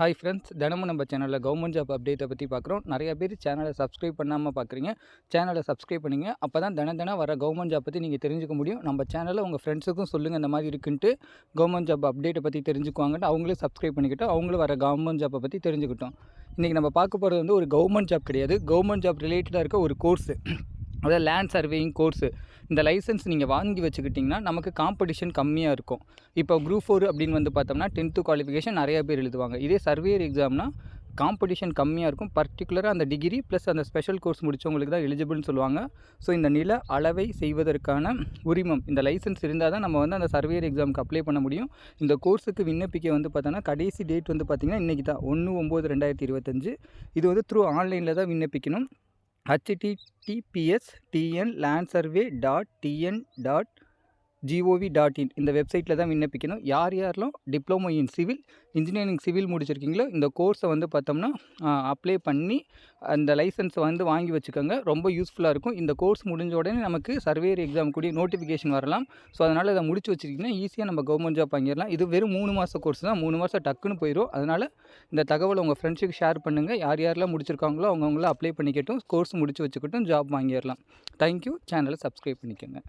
Hi friends தினமும் நம்ம சேனலில் கவர்மெண்ட் ஜாப் அப்டேட்டை பற்றி பார்க்குறோம். நிறைய பேர் சேனலை சப்ஸ்கிரைப் பண்ணாமல் பார்க்குறீங்க. சேனலை சப்ஸ்கிரைப் பண்ணிங்க. அப்போ தான் தினம் தினம் வர கவர்மெண்ட் ஜாப் பற்றி நீங்கள் தெரிஞ்சுக்க முடியும். நம்ம சேனலில் உங்கள் ஃப்ரெண்ட்ஸுக்கும் சொல்லுங்கள் இந்த மாதிரி இருக்குன்ட்டு கவர்மெண்ட் ஜாப் அப்டேட்டை பற்றி தெரிஞ்சுக்குவாங்கன்னு அவங்களும் சப்ஸ்கிரைப் பண்ணிக்கிட்டு அவங்களும் வர கவர்மெண்ட் ஜாப்பை பற்றி தெரிஞ்சுக்கிட்டோம். இன்றைக்கி நம்ம பார்க்க போகிறது வந்து ஒரு கவர்மெண்ட் ஜாப் கிடையாது. கவர்மெண்ட் ஜாப் ரிலேட்டடாக இருக்க ஒரு கோர்ஸு அதாவது லேண்ட் சர்வேயிங் கோர்ஸு இந்த லைசன்ஸ் நீங்கள் வாங்கி வச்சுக்கிட்டிங்கன்னா நமக்கு காம்படிஷன் கம்மியாக இருக்கும். இப்போ குரூப் ஃபோர் அப்படின்னு வந்து பார்த்தோம்னா டென்த்து குவாலிஃபிகேஷன் நிறைய பேர் எழுதுவாங்க. இதே சர்வேயர் எக்ஸாம்னா காம்படிஷன் கம்மியாக இருக்கும். பர்டிகுலராக அந்த டிகிரி ப்ளஸ் அந்த ஸ்பெஷல் கோர்ஸ் முடித்தவங்களுக்கு தான் எலிஜிபிள்னு சொல்லுவாங்க. ஸோ இந்த நில அளவை செய்வதற்கான உரிமம் இந்த லைசன்ஸ் இருந்தால் தான் நம்ம வந்து அந்த சர்வேயர் எக்ஸாமுக்கு அப்ளை பண்ண முடியும். இந்த கோர்ஸுக்கு விண்ணப்பிக்க வந்து பார்த்தோன்னா கடைசி டேட் வந்து பார்த்திங்கன்னா இன்றைக்கி தான். ஒன்று ஒம்பது ரெண்டாயிரத்தி இருபத்தஞ்சு. இது வந்து த்ரூ ஆன்லைனில் தான் விண்ணப்பிக்கணும். HTTPS TN land survey dot TN dot GOV dot in இந்த வெப்சைட்டில் தான் விண்ணப்பிக்கணும். யார் யாரெல்லாம் diploma in civil engineering civil முடிச்சிருக்கீங்களோ இந்த கோர்ஸை வந்து பார்த்தோம்னா அப்ளை பண்ணி அந்த லைசன்ஸை வந்து வாங்கி வச்சுக்கோங்க. ரொம்ப யூஸ்ஃபுல்லாக இருக்கும். இந்த கோர்ஸ் முடிஞ்ச உடனே நமக்கு சர்வேயர் எக்ஸாம் கூடிய நோட்டிஃபிகேஷன் வரலாம். ஸோ அதனால் அதை முடிச்சு வச்சுருக்கீங்கன்னா ஈஸியாக நம்ம கவர்மெண்ட் ஜாப் வாங்கிடலாம். இது வெறும் மூணு மாத கோர்ஸ் தான். மூணு மாதம் டக்குன்னு போயிடும் அதனால் இந்த தகவலை உங்கள் ஃப்ரெண்ட்ஸுக்கு ஷேர் பண்ணுங்கள் யார் யாரெல்லாம் முடிச்சிருக்காங்களோ அவங்கவுங்கள அப்ளை பண்ணிக்கட்டும். கோர்ஸ் முடிச்சு வச்சுக்கட்டும். ஜாப் வாங்கிடலாம். தேங்க்யூ சேனலை சப்ஸ்கிரைப் பண்ணிக்கோங்க.